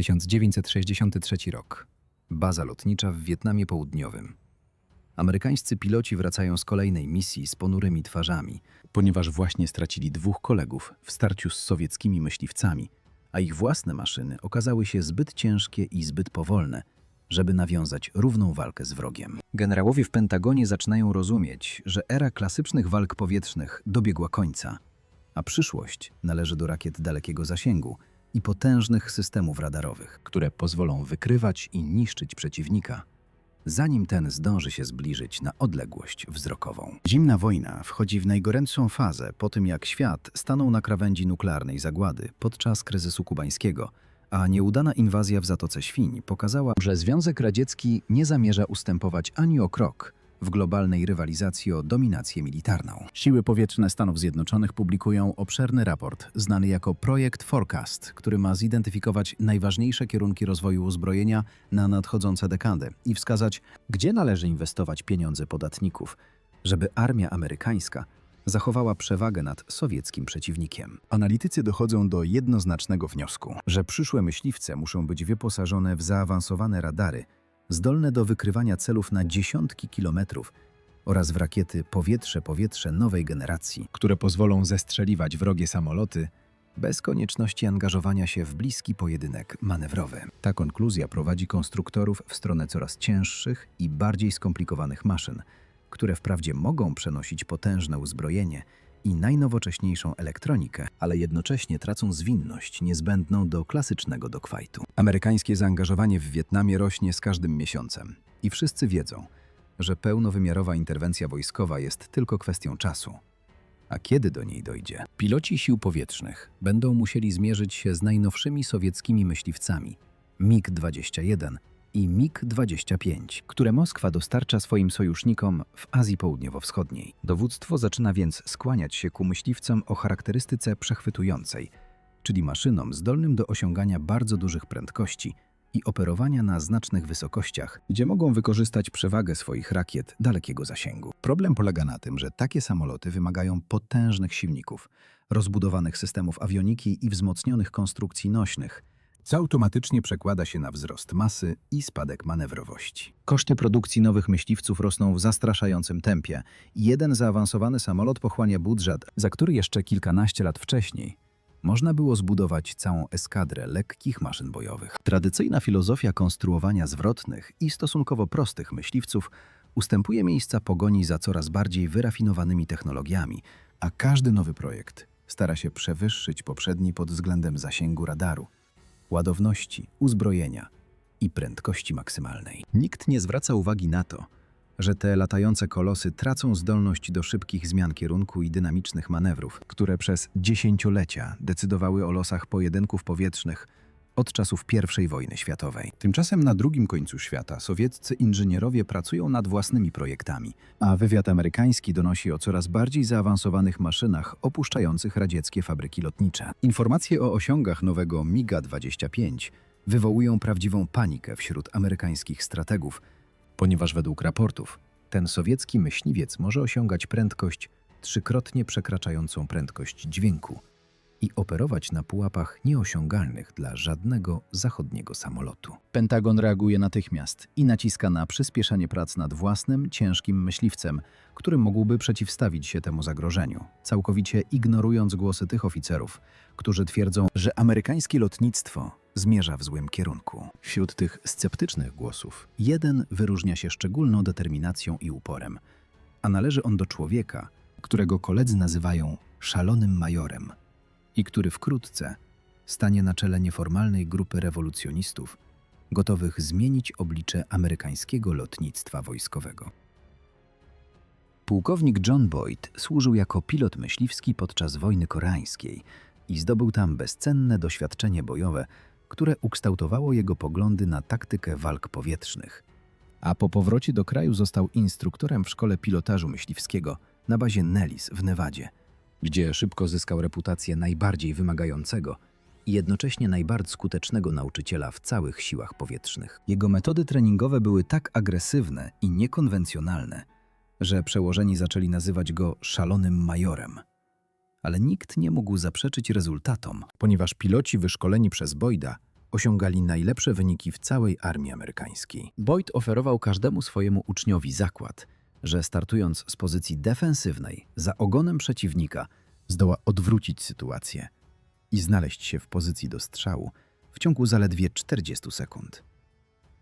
1963 rok. Baza lotnicza w Wietnamie Południowym. Amerykańscy piloci wracają z kolejnej misji z ponurymi twarzami, ponieważ właśnie stracili dwóch kolegów w starciu z sowieckimi myśliwcami, a ich własne maszyny okazały się zbyt ciężkie i zbyt powolne, żeby nawiązać równą walkę z wrogiem. Generałowie w Pentagonie zaczynają rozumieć, że era klasycznych walk powietrznych dobiegła końca, a przyszłość należy do rakiet dalekiego zasięgu i potężnych systemów radarowych, które pozwolą wykrywać i niszczyć przeciwnika, zanim ten zdąży się zbliżyć na odległość wzrokową. Zimna wojna wchodzi w najgorętszą fazę po tym, jak świat stanął na krawędzi nuklearnej zagłady podczas kryzysu kubańskiego, a nieudana inwazja w Zatoce Świń pokazała, że Związek Radziecki nie zamierza ustępować ani o krok w globalnej rywalizacji o dominację militarną. Siły powietrzne Stanów Zjednoczonych publikują obszerny raport znany jako Projekt Forecast, który ma zidentyfikować najważniejsze kierunki rozwoju uzbrojenia na nadchodzące dekady i wskazać, gdzie należy inwestować pieniądze podatników, żeby armia amerykańska zachowała przewagę nad sowieckim przeciwnikiem. Analitycy dochodzą do jednoznacznego wniosku, że przyszłe myśliwce muszą być wyposażone w zaawansowane radary, zdolne do wykrywania celów na dziesiątki kilometrów oraz w rakiety powietrze-powietrze nowej generacji, które pozwolą zestrzeliwać wrogie samoloty bez konieczności angażowania się w bliski pojedynek manewrowy. Ta konkluzja prowadzi konstruktorów w stronę coraz cięższych i bardziej skomplikowanych maszyn, które wprawdzie mogą przenosić potężne uzbrojenie i najnowocześniejszą elektronikę, ale jednocześnie tracą zwinność niezbędną do klasycznego dogfightu. Amerykańskie zaangażowanie w Wietnamie rośnie z każdym miesiącem i wszyscy wiedzą, że pełnowymiarowa interwencja wojskowa jest tylko kwestią czasu. A kiedy do niej dojdzie? Piloci sił powietrznych będą musieli zmierzyć się z najnowszymi sowieckimi myśliwcami MiG-21 i MiG-25, które Moskwa dostarcza swoim sojusznikom w Azji Południowo-Wschodniej. Dowództwo zaczyna więc skłaniać się ku myśliwcom o charakterystyce przechwytującej, czyli maszynom zdolnym do osiągania bardzo dużych prędkości i operowania na znacznych wysokościach, gdzie mogą wykorzystać przewagę swoich rakiet dalekiego zasięgu. Problem polega na tym, że takie samoloty wymagają potężnych silników, rozbudowanych systemów awioniki i wzmocnionych konstrukcji nośnych, co automatycznie przekłada się na wzrost masy i spadek manewrowości. Koszty produkcji nowych myśliwców rosną w zastraszającym tempie i jeden zaawansowany samolot pochłania budżet, za który jeszcze kilkanaście lat wcześniej można było zbudować całą eskadrę lekkich maszyn bojowych. Tradycyjna filozofia konstruowania zwrotnych i stosunkowo prostych myśliwców ustępuje miejsca pogoni za coraz bardziej wyrafinowanymi technologiami, a każdy nowy projekt stara się przewyższyć poprzedni pod względem zasięgu radaru, ładowności, uzbrojenia i prędkości maksymalnej. Nikt nie zwraca uwagi na to, że te latające kolosy tracą zdolność do szybkich zmian kierunku i dynamicznych manewrów, które przez dziesięciolecia decydowały o losach pojedynków powietrznych od czasów I wojny światowej. Tymczasem na drugim końcu świata sowieccy inżynierowie pracują nad własnymi projektami, a wywiad amerykański donosi o coraz bardziej zaawansowanych maszynach opuszczających radzieckie fabryki lotnicze. Informacje o osiągach nowego MiGa-25 wywołują prawdziwą panikę wśród amerykańskich strategów, ponieważ według raportów ten sowiecki myśliwiec może osiągać prędkość trzykrotnie przekraczającą prędkość dźwięku i operować na pułapach nieosiągalnych dla żadnego zachodniego samolotu. Pentagon reaguje natychmiast i naciska na przyspieszenie prac nad własnym, ciężkim myśliwcem, który mógłby przeciwstawić się temu zagrożeniu, całkowicie ignorując głosy tych oficerów, którzy twierdzą, że amerykańskie lotnictwo zmierza w złym kierunku. Wśród tych sceptycznych głosów jeden wyróżnia się szczególną determinacją i uporem, a należy on do człowieka, którego koledzy nazywają szalonym majorem i który wkrótce stanie na czele nieformalnej grupy rewolucjonistów, gotowych zmienić oblicze amerykańskiego lotnictwa wojskowego. Pułkownik John Boyd służył jako pilot myśliwski podczas wojny koreańskiej i zdobył tam bezcenne doświadczenie bojowe, które ukształtowało jego poglądy na taktykę walk powietrznych. A po powrocie do kraju został instruktorem w szkole pilotażu myśliwskiego na bazie Nellis w Nevadzie – gdzie szybko zyskał reputację najbardziej wymagającego i jednocześnie najbardziej skutecznego nauczyciela w całych siłach powietrznych. Jego metody treningowe były tak agresywne i niekonwencjonalne, że przełożeni zaczęli nazywać go szalonym majorem. Ale nikt nie mógł zaprzeczyć rezultatom, ponieważ piloci wyszkoleni przez Boyda osiągali najlepsze wyniki w całej armii amerykańskiej. Boyd oferował każdemu swojemu uczniowi zakład, że startując z pozycji defensywnej za ogonem przeciwnika, zdoła odwrócić sytuację i znaleźć się w pozycji do strzału w ciągu zaledwie 40 sekund.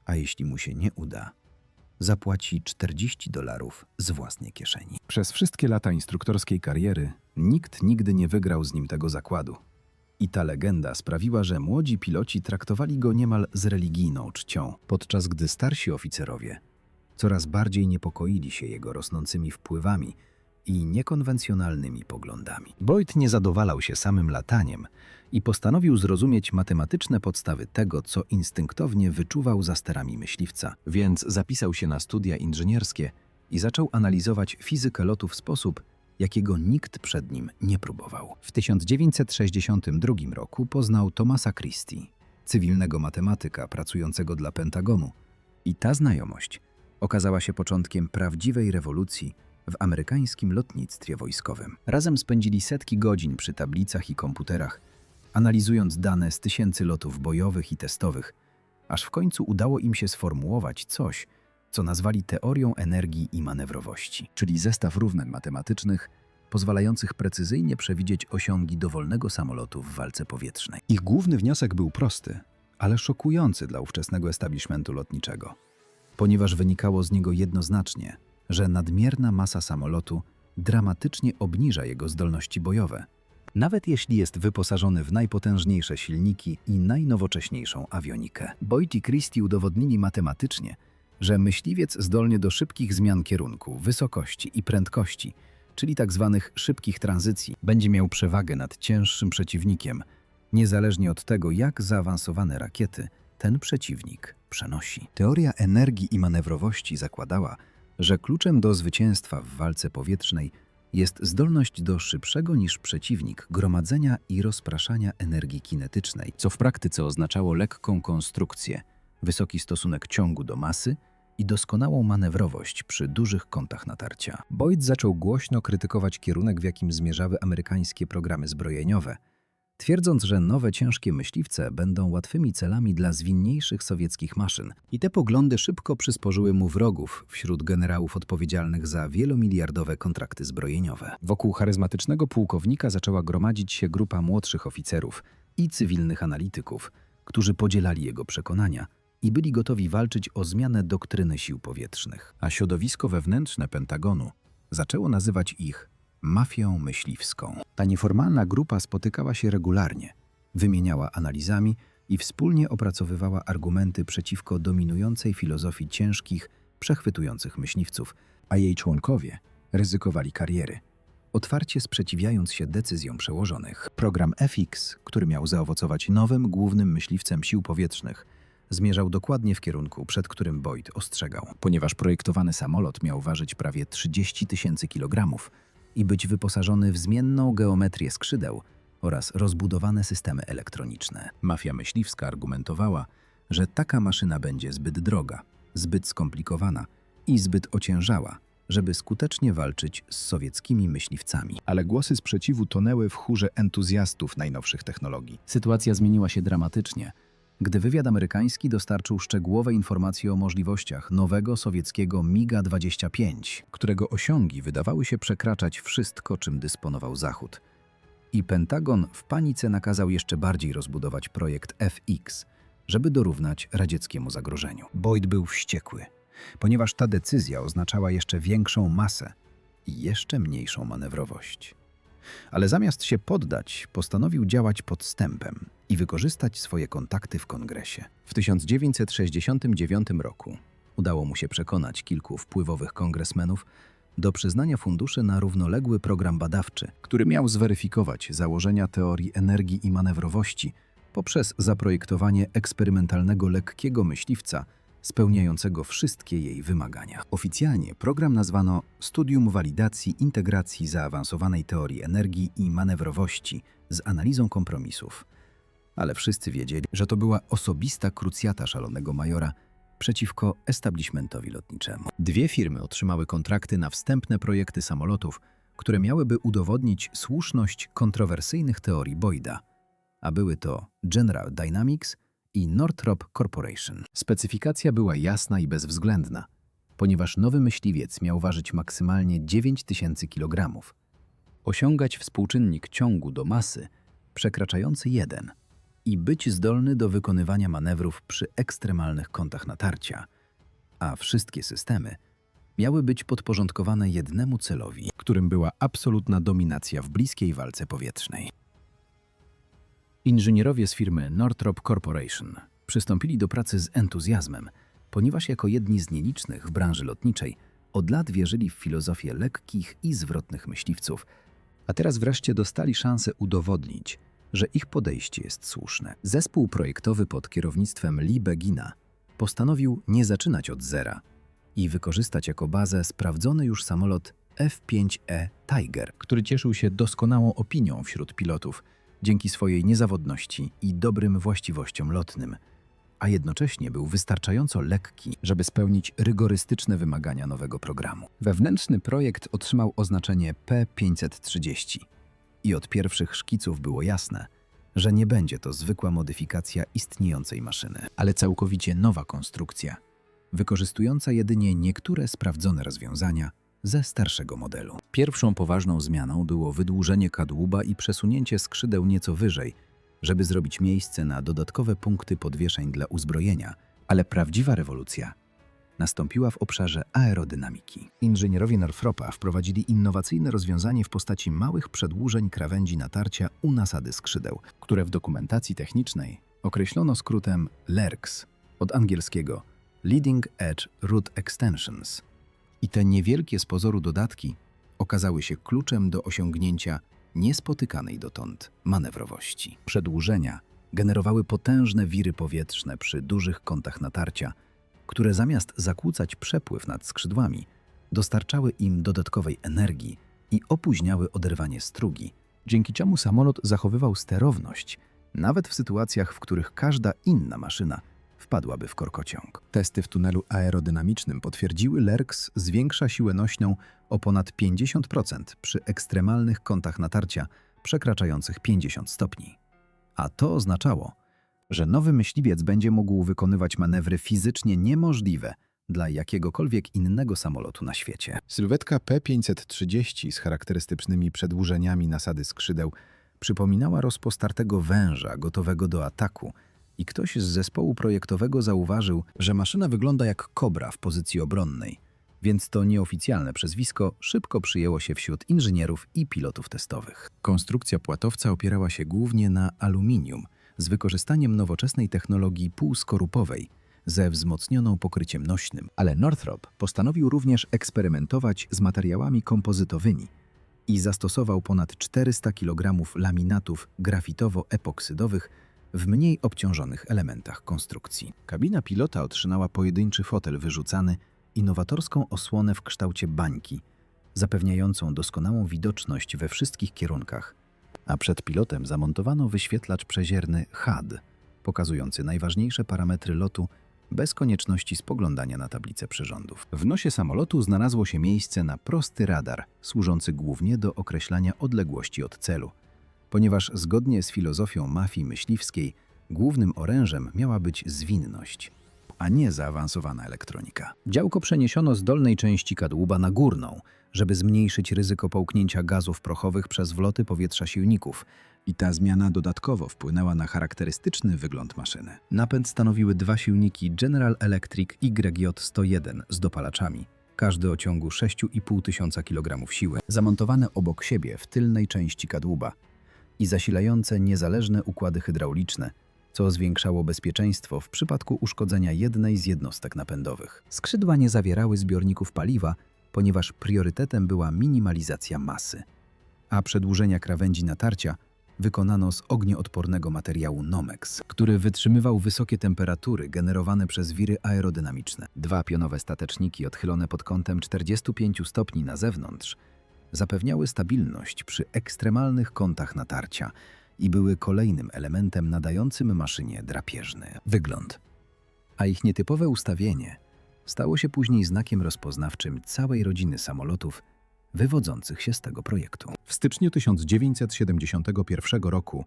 A jeśli mu się nie uda, zapłaci 40 dolarów z własnej kieszeni. Przez wszystkie lata instruktorskiej kariery nikt nigdy nie wygrał z nim tego zakładu. I ta legenda sprawiła, że młodzi piloci traktowali go niemal z religijną czcią, podczas gdy starsi oficerowie coraz bardziej niepokoili się jego rosnącymi wpływami i niekonwencjonalnymi poglądami. Boyd nie zadowalał się samym lataniem i postanowił zrozumieć matematyczne podstawy tego, co instynktownie wyczuwał za sterami myśliwca. Więc zapisał się na studia inżynierskie i zaczął analizować fizykę lotu w sposób, jakiego nikt przed nim nie próbował. W 1962 roku poznał Thomasa Christie, cywilnego matematyka pracującego dla Pentagonu. I ta znajomość okazała się początkiem prawdziwej rewolucji w amerykańskim lotnictwie wojskowym. Razem spędzili setki godzin przy tablicach i komputerach, analizując dane z tysięcy lotów bojowych i testowych, aż w końcu udało im się sformułować coś, co nazwali teorią energii i manewrowości, czyli zestaw równań matematycznych pozwalających precyzyjnie przewidzieć osiągi dowolnego samolotu w walce powietrznej. Ich główny wniosek był prosty, ale szokujący dla ówczesnego establishmentu lotniczego, ponieważ wynikało z niego jednoznacznie, że nadmierna masa samolotu dramatycznie obniża jego zdolności bojowe, nawet jeśli jest wyposażony w najpotężniejsze silniki i najnowocześniejszą awionikę. Boyd i Christie udowodnili matematycznie, że myśliwiec zdolny do szybkich zmian kierunku, wysokości i prędkości, czyli tzw. Tak szybkich tranzycji, będzie miał przewagę nad cięższym przeciwnikiem, niezależnie od tego, jak zaawansowane rakiety ten przeciwnik przenosi. Teoria energii i manewrowości zakładała, że kluczem do zwycięstwa w walce powietrznej jest zdolność do szybszego niż przeciwnik gromadzenia i rozpraszania energii kinetycznej, co w praktyce oznaczało lekką konstrukcję, wysoki stosunek ciągu do masy i doskonałą manewrowość przy dużych kątach natarcia. Boyd zaczął głośno krytykować kierunek, w jakim zmierzały amerykańskie programy zbrojeniowe – twierdząc, że nowe ciężkie myśliwce będą łatwymi celami dla zwinniejszych sowieckich maszyn. I te poglądy szybko przysporzyły mu wrogów wśród generałów odpowiedzialnych za wielomiliardowe kontrakty zbrojeniowe. Wokół charyzmatycznego pułkownika zaczęła gromadzić się grupa młodszych oficerów i cywilnych analityków, którzy podzielali jego przekonania i byli gotowi walczyć o zmianę doktryny sił powietrznych. A środowisko wewnętrzne Pentagonu zaczęło nazywać ich mafią myśliwską. Ta nieformalna grupa spotykała się regularnie, wymieniała analizami i wspólnie opracowywała argumenty przeciwko dominującej filozofii ciężkich, przechwytujących myśliwców, a jej członkowie ryzykowali kariery, otwarcie sprzeciwiając się decyzjom przełożonych. Program FX, który miał zaowocować nowym głównym myśliwcem sił powietrznych, zmierzał dokładnie w kierunku, przed którym Boyd ostrzegał. Ponieważ projektowany samolot miał ważyć prawie 30 tysięcy kilogramów, i być wyposażony w zmienną geometrię skrzydeł oraz rozbudowane systemy elektroniczne. Mafia myśliwska argumentowała, że taka maszyna będzie zbyt droga, zbyt skomplikowana i zbyt ociężała, żeby skutecznie walczyć z sowieckimi myśliwcami. Ale głosy sprzeciwu tonęły w chórze entuzjastów najnowszych technologii. Sytuacja zmieniła się dramatycznie – gdy wywiad amerykański dostarczył szczegółowe informacje o możliwościach nowego sowieckiego MiGa-25, którego osiągi wydawały się przekraczać wszystko, czym dysponował Zachód. I Pentagon w panice nakazał jeszcze bardziej rozbudować projekt FX, żeby dorównać radzieckiemu zagrożeniu. Boyd był wściekły, ponieważ ta decyzja oznaczała jeszcze większą masę i jeszcze mniejszą manewrowość. Ale zamiast się poddać, postanowił działać podstępem i wykorzystać swoje kontakty w kongresie. W 1969 roku udało mu się przekonać kilku wpływowych kongresmenów do przyznania funduszy na równoległy program badawczy, który miał zweryfikować założenia teorii energii i manewrowości poprzez zaprojektowanie eksperymentalnego lekkiego myśliwca spełniającego wszystkie jej wymagania. Oficjalnie program nazwano Studium Walidacji Integracji Zaawansowanej Teorii Energii i Manewrowości z analizą kompromisów. Ale wszyscy wiedzieli, że to była osobista krucjata szalonego majora przeciwko establishmentowi lotniczemu. Dwie firmy otrzymały kontrakty na wstępne projekty samolotów, które miałyby udowodnić słuszność kontrowersyjnych teorii Boyda, a były to General Dynamics i Northrop Corporation. Specyfikacja była jasna i bezwzględna, ponieważ nowy myśliwiec miał ważyć maksymalnie 9000 kg, osiągać współczynnik ciągu do masy przekraczający 1 i być zdolny do wykonywania manewrów przy ekstremalnych kątach natarcia, a wszystkie systemy miały być podporządkowane jednemu celowi, którym była absolutna dominacja w bliskiej walce powietrznej. Inżynierowie z firmy Northrop Corporation przystąpili do pracy z entuzjazmem, ponieważ jako jedni z nielicznych w branży lotniczej od lat wierzyli w filozofię lekkich i zwrotnych myśliwców, a teraz wreszcie dostali szansę udowodnić, że ich podejście jest słuszne. Zespół projektowy pod kierownictwem Lee Begina postanowił nie zaczynać od zera i wykorzystać jako bazę sprawdzony już samolot F-5E Tiger, który cieszył się doskonałą opinią wśród pilotów dzięki swojej niezawodności i dobrym właściwościom lotnym, a jednocześnie był wystarczająco lekki, żeby spełnić rygorystyczne wymagania nowego programu. Wewnętrzny projekt otrzymał oznaczenie P530 i od pierwszych szkiców było jasne, że nie będzie to zwykła modyfikacja istniejącej maszyny, ale całkowicie nowa konstrukcja, wykorzystująca jedynie niektóre sprawdzone rozwiązania ze starszego modelu. Pierwszą poważną zmianą było wydłużenie kadłuba i przesunięcie skrzydeł nieco wyżej, żeby zrobić miejsce na dodatkowe punkty podwieszeń dla uzbrojenia, ale prawdziwa rewolucja nastąpiła w obszarze aerodynamiki. Inżynierowie Northropa wprowadzili innowacyjne rozwiązanie w postaci małych przedłużeń krawędzi natarcia u nasady skrzydeł, które w dokumentacji technicznej określono skrótem LERX od angielskiego Leading Edge Root Extensions. I te niewielkie z pozoru dodatki okazały się kluczem do osiągnięcia niespotykanej dotąd manewrowości. Przedłużenia generowały potężne wiry powietrzne przy dużych kątach natarcia, które zamiast zakłócać przepływ nad skrzydłami, dostarczały im dodatkowej energii i opóźniały oderwanie strugi, dzięki czemu samolot zachowywał sterowność, nawet w sytuacjach, w których każda inna maszyna wpadłaby w korkociąg. Testy w tunelu aerodynamicznym potwierdziły, LERX zwiększa siłę nośną o ponad 50% przy ekstremalnych kątach natarcia przekraczających 50 stopni. A to oznaczało, że nowy myśliwiec będzie mógł wykonywać manewry fizycznie niemożliwe dla jakiegokolwiek innego samolotu na świecie. Sylwetka P-530 z charakterystycznymi przedłużeniami nasady skrzydeł przypominała rozpostartego węża gotowego do ataku i ktoś z zespołu projektowego zauważył, że maszyna wygląda jak kobra w pozycji obronnej, więc to nieoficjalne przezwisko szybko przyjęło się wśród inżynierów i pilotów testowych. Konstrukcja płatowca opierała się głównie na aluminium – z wykorzystaniem nowoczesnej technologii półskorupowej ze wzmocnioną pokryciem nośnym, ale Northrop postanowił również eksperymentować z materiałami kompozytowymi i zastosował ponad 400 kg laminatów grafitowo-epoksydowych w mniej obciążonych elementach konstrukcji. Kabina pilota otrzymała pojedynczy fotel wyrzucany i nowatorską osłonę w kształcie bańki, zapewniającą doskonałą widoczność we wszystkich kierunkach a przed pilotem zamontowano wyświetlacz przezierny HUD, pokazujący najważniejsze parametry lotu bez konieczności spoglądania na tablicę przyrządów. W nosie samolotu znalazło się miejsce na prosty radar, służący głównie do określania odległości od celu, ponieważ zgodnie z filozofią mafii myśliwskiej głównym orężem miała być zwinność, a nie zaawansowana elektronika. Działko przeniesiono z dolnej części kadłuba na górną – żeby zmniejszyć ryzyko połknięcia gazów prochowych przez wloty powietrza silników. I ta zmiana dodatkowo wpłynęła na charakterystyczny wygląd maszyny. Napęd stanowiły dwa silniki General Electric YJ-101 z dopalaczami, każdy o ciągu 6,5 tysiąca kg siły, zamontowane obok siebie w tylnej części kadłuba i zasilające niezależne układy hydrauliczne, co zwiększało bezpieczeństwo w przypadku uszkodzenia jednej z jednostek napędowych. Skrzydła nie zawierały zbiorników paliwa, ponieważ priorytetem była minimalizacja masy, a przedłużenia krawędzi natarcia wykonano z ognioodpornego materiału Nomex, który wytrzymywał wysokie temperatury generowane przez wiry aerodynamiczne. Dwa pionowe stateczniki odchylone pod kątem 45 stopni na zewnątrz zapewniały stabilność przy ekstremalnych kątach natarcia i były kolejnym elementem nadającym maszynie drapieżny wygląd. A ich nietypowe ustawienie – stało się później znakiem rozpoznawczym całej rodziny samolotów wywodzących się z tego projektu. W styczniu 1971 roku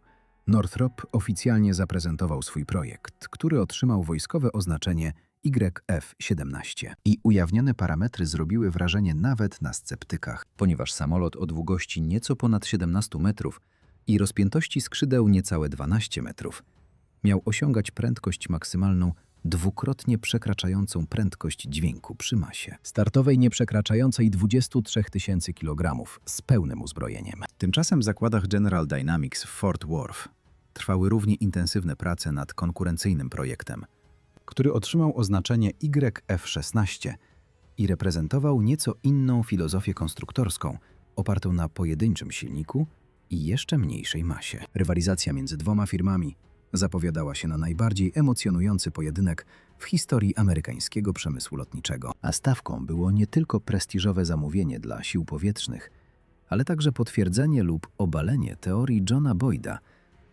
Northrop oficjalnie zaprezentował swój projekt, który otrzymał wojskowe oznaczenie YF-17 i ujawnione parametry zrobiły wrażenie nawet na sceptykach, ponieważ samolot o długości nieco ponad 17 metrów i rozpiętości skrzydeł niecałe 12 metrów miał osiągać prędkość maksymalną dwukrotnie przekraczającą prędkość dźwięku przy masie. Startowej nie przekraczającej 23 tysięcy kg z pełnym uzbrojeniem. Tymczasem w zakładach General Dynamics w Fort Worth trwały równie intensywne prace nad konkurencyjnym projektem, który otrzymał oznaczenie YF-16 i reprezentował nieco inną filozofię konstruktorską, opartą na pojedynczym silniku i jeszcze mniejszej masie. Rywalizacja między dwoma firmami zapowiadała się na najbardziej emocjonujący pojedynek w historii amerykańskiego przemysłu lotniczego. A stawką było nie tylko prestiżowe zamówienie dla sił powietrznych, ale także potwierdzenie lub obalenie teorii Johna Boyda,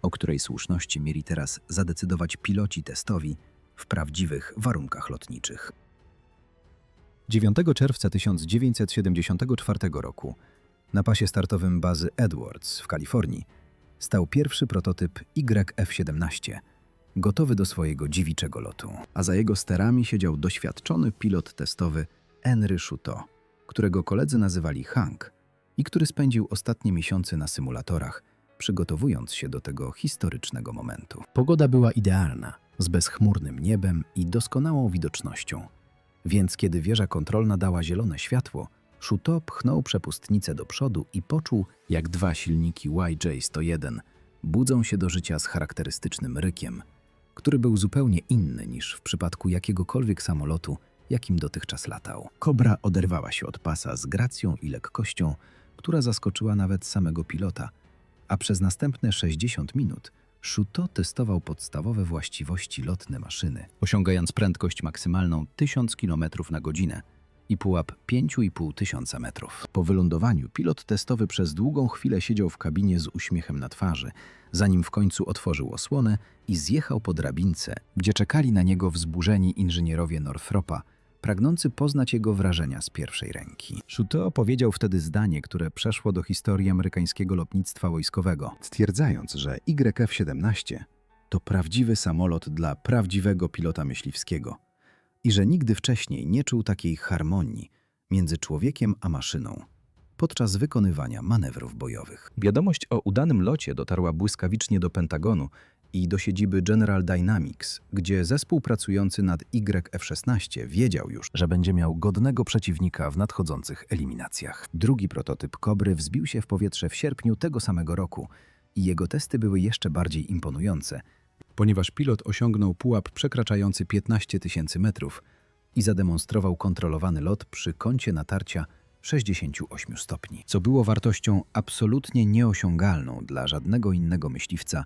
o której słuszności mieli teraz zadecydować piloci testowi w prawdziwych warunkach lotniczych. 9 czerwca 1974 roku na pasie startowym bazy Edwards w Kalifornii stał pierwszy prototyp YF-17, gotowy do swojego dziewiczego lotu. A za jego sterami siedział doświadczony pilot testowy Henry Schuto, którego koledzy nazywali Hank i który spędził ostatnie miesiące na symulatorach, przygotowując się do tego historycznego momentu. Pogoda była idealna, z bezchmurnym niebem i doskonałą widocznością. Więc kiedy wieża kontrolna dała zielone światło, Shuto pchnął przepustnicę do przodu i poczuł, jak dwa silniki YJ-101 budzą się do życia z charakterystycznym rykiem, który był zupełnie inny niż w przypadku jakiegokolwiek samolotu, jakim dotychczas latał. Kobra oderwała się od pasa z gracją i lekkością, która zaskoczyła nawet samego pilota, a przez następne 60 minut Shuto testował podstawowe właściwości lotne maszyny, osiągając prędkość maksymalną 1000 km na godzinę i pułap 5,5 tysiąca metrów. Po wylądowaniu pilot testowy przez długą chwilę siedział w kabinie z uśmiechem na twarzy, zanim w końcu otworzył osłonę i zjechał po drabince, gdzie czekali na niego wzburzeni inżynierowie Northropa, pragnący poznać jego wrażenia z pierwszej ręki. Shuto powiedział wtedy zdanie, które przeszło do historii amerykańskiego lotnictwa wojskowego, stwierdzając, że YF-17 to prawdziwy samolot dla prawdziwego pilota myśliwskiego – i że nigdy wcześniej nie czuł takiej harmonii między człowiekiem a maszyną podczas wykonywania manewrów bojowych. Wiadomość o udanym locie dotarła błyskawicznie do Pentagonu i do siedziby General Dynamics, gdzie zespół pracujący nad YF-16 wiedział już, że będzie miał godnego przeciwnika w nadchodzących eliminacjach. Drugi prototyp Kobry wzbił się w powietrze w sierpniu tego samego roku i jego testy były jeszcze bardziej imponujące – ponieważ pilot osiągnął pułap przekraczający 15 tysięcy metrów i zademonstrował kontrolowany lot przy kącie natarcia 68 stopni, co było wartością absolutnie nieosiągalną dla żadnego innego myśliwca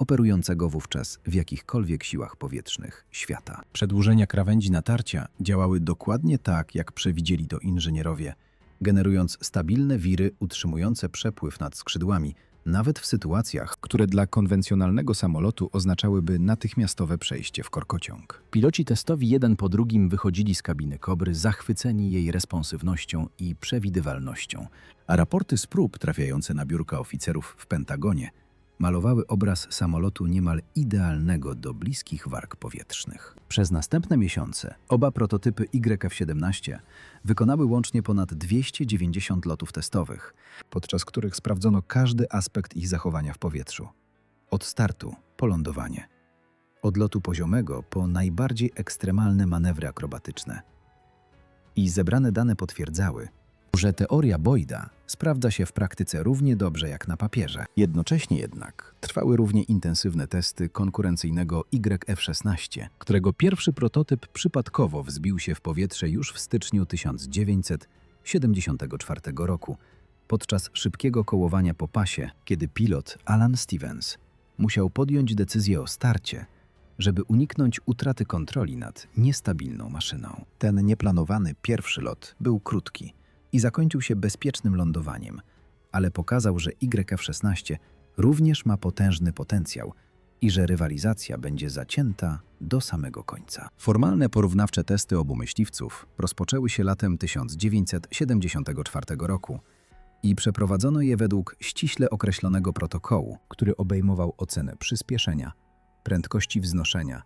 operującego wówczas w jakichkolwiek siłach powietrznych świata. Przedłużenia krawędzi natarcia działały dokładnie tak, jak przewidzieli to inżynierowie, generując stabilne wiry utrzymujące przepływ nad skrzydłami – nawet w sytuacjach, które dla konwencjonalnego samolotu oznaczałyby natychmiastowe przejście w korkociąg. Piloci testowi jeden po drugim wychodzili z kabiny Kobry zachwyceni jej responsywnością i przewidywalnością, a raporty z prób trafiające na biurka oficerów w Pentagonie malowały obraz samolotu niemal idealnego do bliskich warg powietrznych. Przez następne miesiące oba prototypy YF-17 wykonały łącznie ponad 290 lotów testowych, podczas których sprawdzono każdy aspekt ich zachowania w powietrzu. Od startu po lądowanie. Od lotu poziomego po najbardziej ekstremalne manewry akrobatyczne. I zebrane dane potwierdzały, że teoria Boyda sprawdza się w praktyce równie dobrze jak na papierze. Jednocześnie jednak trwały równie intensywne testy konkurencyjnego YF-16, którego pierwszy prototyp przypadkowo wzbił się w powietrze już w styczniu 1974 roku, podczas szybkiego kołowania po pasie, kiedy pilot Alan Stevens musiał podjąć decyzję o starcie, żeby uniknąć utraty kontroli nad niestabilną maszyną. Ten nieplanowany pierwszy lot był krótki – i zakończył się bezpiecznym lądowaniem, ale pokazał, że YF-16 również ma potężny potencjał i że rywalizacja będzie zacięta do samego końca. Formalne porównawcze testy obu myśliwców rozpoczęły się latem 1974 roku, i przeprowadzono je według ściśle określonego protokołu, który obejmował ocenę przyspieszenia, prędkości wznoszenia,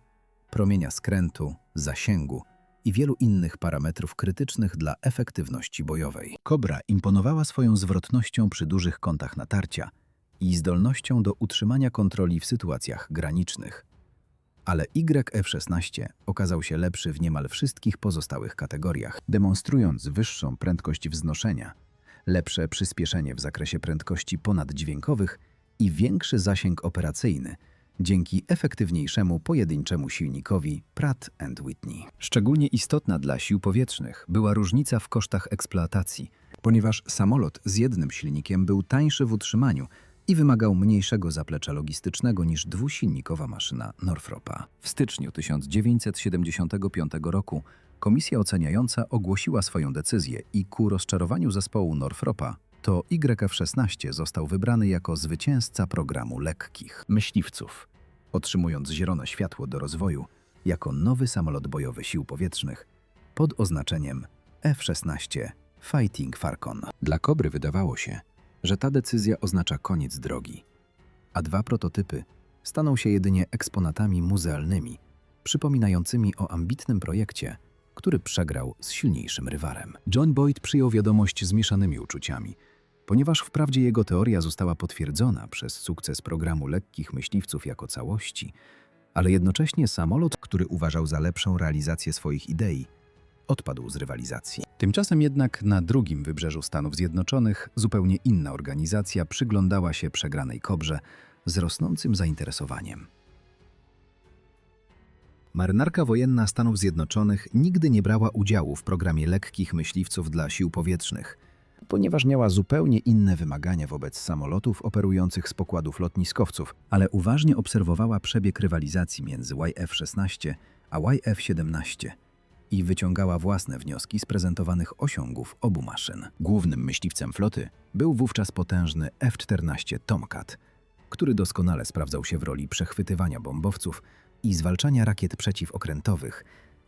promienia skrętu, zasięgu i wielu innych parametrów krytycznych dla efektywności bojowej. Kobra imponowała swoją zwrotnością przy dużych kątach natarcia i zdolnością do utrzymania kontroli w sytuacjach granicznych. Ale YF-16 okazał się lepszy w niemal wszystkich pozostałych kategoriach, demonstrując wyższą prędkość wznoszenia, lepsze przyspieszenie w zakresie prędkości ponaddźwiękowych i większy zasięg operacyjny dzięki efektywniejszemu pojedynczemu silnikowi Pratt Whitney. Szczególnie istotna dla sił powietrznych była różnica w kosztach eksploatacji, ponieważ samolot z jednym silnikiem był tańszy w utrzymaniu i wymagał mniejszego zaplecza logistycznego niż dwusilnikowa maszyna Northropa. W styczniu 1975 roku komisja oceniająca ogłosiła swoją decyzję i ku rozczarowaniu zespołu Northropa to YF-16 został wybrany jako zwycięzca programu lekkich myśliwców, otrzymując zielone światło do rozwoju jako nowy samolot bojowy sił powietrznych pod oznaczeniem F-16 Fighting Falcon. Dla Kobry wydawało się, że ta decyzja oznacza koniec drogi, a dwa prototypy staną się jedynie eksponatami muzealnymi, przypominającymi o ambitnym projekcie, który przegrał z silniejszym rywalem. John Boyd przyjął wiadomość z mieszanymi uczuciami, ponieważ wprawdzie jego teoria została potwierdzona przez sukces programu lekkich myśliwców jako całości, ale jednocześnie samolot, który uważał za lepszą realizację swoich idei, odpadł z rywalizacji. Tymczasem jednak na drugim wybrzeżu Stanów Zjednoczonych zupełnie inna organizacja przyglądała się przegranej kobrze z rosnącym zainteresowaniem. Marynarka wojenna Stanów Zjednoczonych nigdy nie brała udziału w programie lekkich myśliwców dla sił powietrznych, ponieważ miała zupełnie inne wymagania wobec samolotów operujących z pokładów lotniskowców, ale uważnie obserwowała przebieg rywalizacji między YF-16 a YF-17 i wyciągała własne wnioski z prezentowanych osiągów obu maszyn. Głównym myśliwcem floty był wówczas potężny F-14 Tomcat, który doskonale sprawdzał się w roli przechwytywania bombowców i zwalczania rakiet przeciwokrętowych,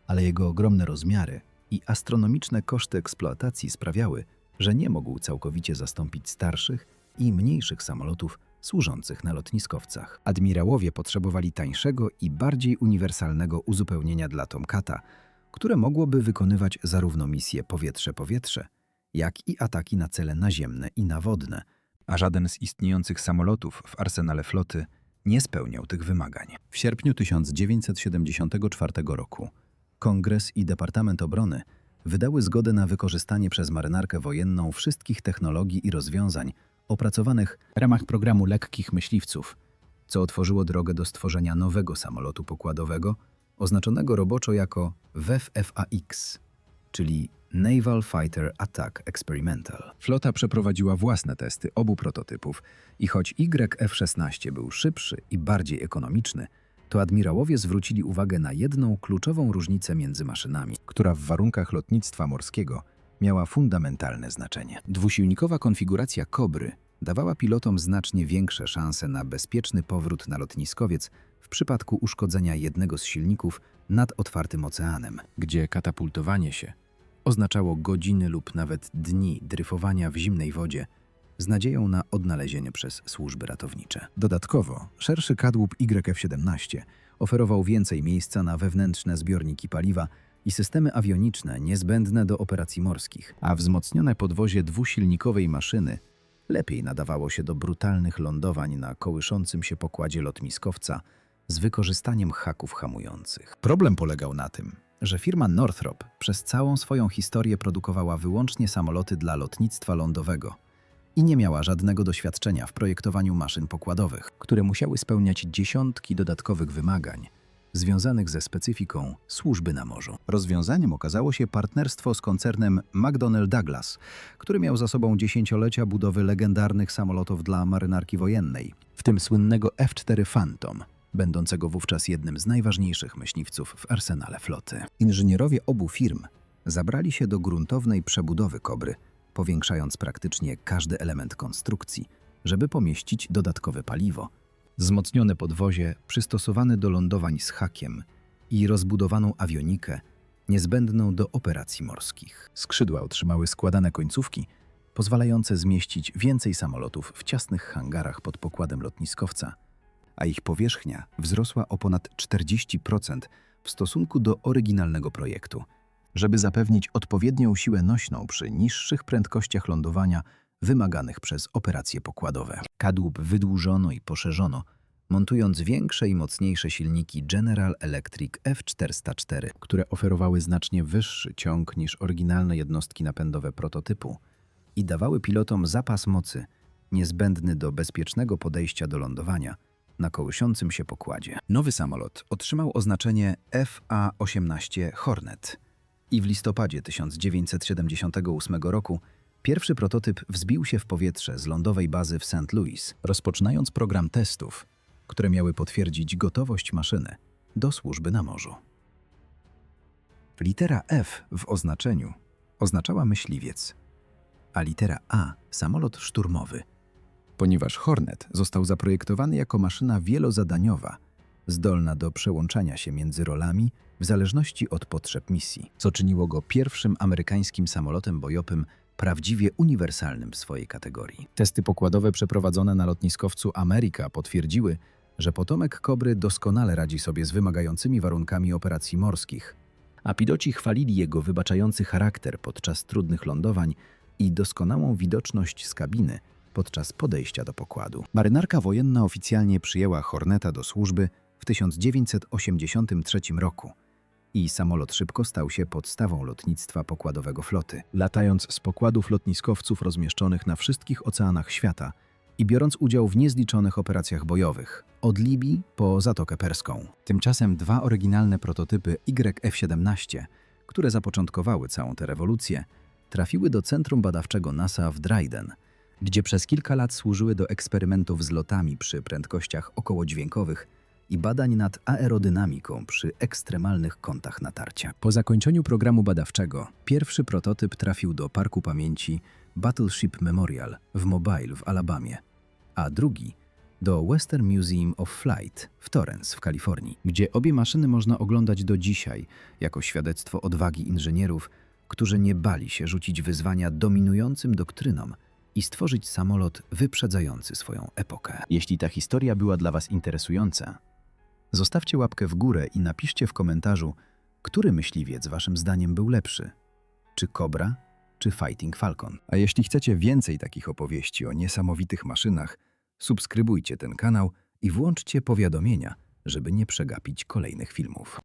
ale jego ogromne rozmiary i astronomiczne koszty eksploatacji sprawiały, że nie mógł całkowicie zastąpić starszych i mniejszych samolotów służących na lotniskowcach. Admirałowie potrzebowali tańszego i bardziej uniwersalnego uzupełnienia dla Tomcata, które mogłoby wykonywać zarówno misje powietrze-powietrze, jak i ataki na cele naziemne i nawodne, a żaden z istniejących samolotów w arsenale floty nie spełniał tych wymagań. W sierpniu 1974 roku Kongres i Departament Obrony wydały zgodę na wykorzystanie przez marynarkę wojenną wszystkich technologii i rozwiązań opracowanych w ramach programu lekkich myśliwców, co otworzyło drogę do stworzenia nowego samolotu pokładowego, oznaczonego roboczo jako WFAX, czyli Naval Fighter Attack Experimental. Flota przeprowadziła własne testy obu prototypów i choć YF-16 był szybszy i bardziej ekonomiczny, to admirałowie zwrócili uwagę na jedną kluczową różnicę między maszynami, która w warunkach lotnictwa morskiego miała fundamentalne znaczenie. Dwusilnikowa konfiguracja Kobry dawała pilotom znacznie większe szanse na bezpieczny powrót na lotniskowiec w przypadku uszkodzenia jednego z silników nad otwartym oceanem, gdzie katapultowanie się oznaczało godziny lub nawet dni dryfowania w zimnej wodzie z nadzieją na odnalezienie przez służby ratownicze. Dodatkowo, szerszy kadłub YF-17 oferował więcej miejsca na wewnętrzne zbiorniki paliwa i systemy awioniczne niezbędne do operacji morskich, a wzmocnione podwozie dwusilnikowej maszyny lepiej nadawało się do brutalnych lądowań na kołyszącym się pokładzie lotniskowca z wykorzystaniem haków hamujących. Problem polegał na tym, że firma Northrop przez całą swoją historię produkowała wyłącznie samoloty dla lotnictwa lądowego i nie miała żadnego doświadczenia w projektowaniu maszyn pokładowych, które musiały spełniać dziesiątki dodatkowych wymagań związanych ze specyfiką służby na morzu. Rozwiązaniem okazało się partnerstwo z koncernem McDonnell Douglas, który miał za sobą dziesięciolecia budowy legendarnych samolotów dla marynarki wojennej, w tym słynnego F-4 Phantom, będącego wówczas jednym z najważniejszych myśliwców w arsenale floty. Inżynierowie obu firm zabrali się do gruntownej przebudowy Kobry, powiększając praktycznie każdy element konstrukcji, żeby pomieścić dodatkowe paliwo, wzmocnione podwozie przystosowane do lądowań z hakiem i rozbudowaną awionikę niezbędną do operacji morskich. Skrzydła otrzymały składane końcówki, pozwalające zmieścić więcej samolotów w ciasnych hangarach pod pokładem lotniskowca, a ich powierzchnia wzrosła o ponad 40% w stosunku do oryginalnego projektu. Żeby zapewnić odpowiednią siłę nośną przy niższych prędkościach lądowania wymaganych przez operacje pokładowe. Kadłub wydłużono i poszerzono, montując większe i mocniejsze silniki General Electric F404, które oferowały znacznie wyższy ciąg niż oryginalne jednostki napędowe prototypu i dawały pilotom zapas mocy niezbędny do bezpiecznego podejścia do lądowania na kołyszącym się pokładzie. Nowy samolot otrzymał oznaczenie FA-18 Hornet i w listopadzie 1978 roku pierwszy prototyp wzbił się w powietrze z lądowej bazy w St. Louis, rozpoczynając program testów, które miały potwierdzić gotowość maszyny do służby na morzu. Litera F w oznaczeniu oznaczała myśliwiec, a litera A samolot szturmowy, ponieważ Hornet został zaprojektowany jako maszyna wielozadaniowa, zdolna do przełączania się między rolami w zależności od potrzeb misji, co czyniło go pierwszym amerykańskim samolotem bojowym prawdziwie uniwersalnym w swojej kategorii. Testy pokładowe przeprowadzone na lotniskowcu Amerika potwierdziły, że potomek Kobry doskonale radzi sobie z wymagającymi warunkami operacji morskich, a piloci chwalili jego wybaczający charakter podczas trudnych lądowań i doskonałą widoczność z kabiny podczas podejścia do pokładu. Marynarka wojenna oficjalnie przyjęła Horneta do służby w 1983 roku i samolot szybko stał się podstawą lotnictwa pokładowego floty, latając z pokładów lotniskowców rozmieszczonych na wszystkich oceanach świata i biorąc udział w niezliczonych operacjach bojowych, od Libii po Zatokę Perską. Tymczasem dwa oryginalne prototypy YF-17, które zapoczątkowały całą tę rewolucję, trafiły do Centrum Badawczego NASA w Dryden, gdzie przez kilka lat służyły do eksperymentów z lotami przy prędkościach okołodźwiękowych i badań nad aerodynamiką przy ekstremalnych kątach natarcia. Po zakończeniu programu badawczego pierwszy prototyp trafił do Parku Pamięci Battleship Memorial w Mobile w Alabamie, a drugi do Western Museum of Flight w Torrance w Kalifornii, gdzie obie maszyny można oglądać do dzisiaj jako świadectwo odwagi inżynierów, którzy nie bali się rzucić wyzwania dominującym doktrynom i stworzyć samolot wyprzedzający swoją epokę. Jeśli ta historia była dla Was interesująca, zostawcie łapkę w górę i napiszcie w komentarzu, który myśliwiec Waszym zdaniem był lepszy. Czy Cobra, czy Fighting Falcon? A jeśli chcecie więcej takich opowieści o niesamowitych maszynach, subskrybujcie ten kanał i włączcie powiadomienia, żeby nie przegapić kolejnych filmów.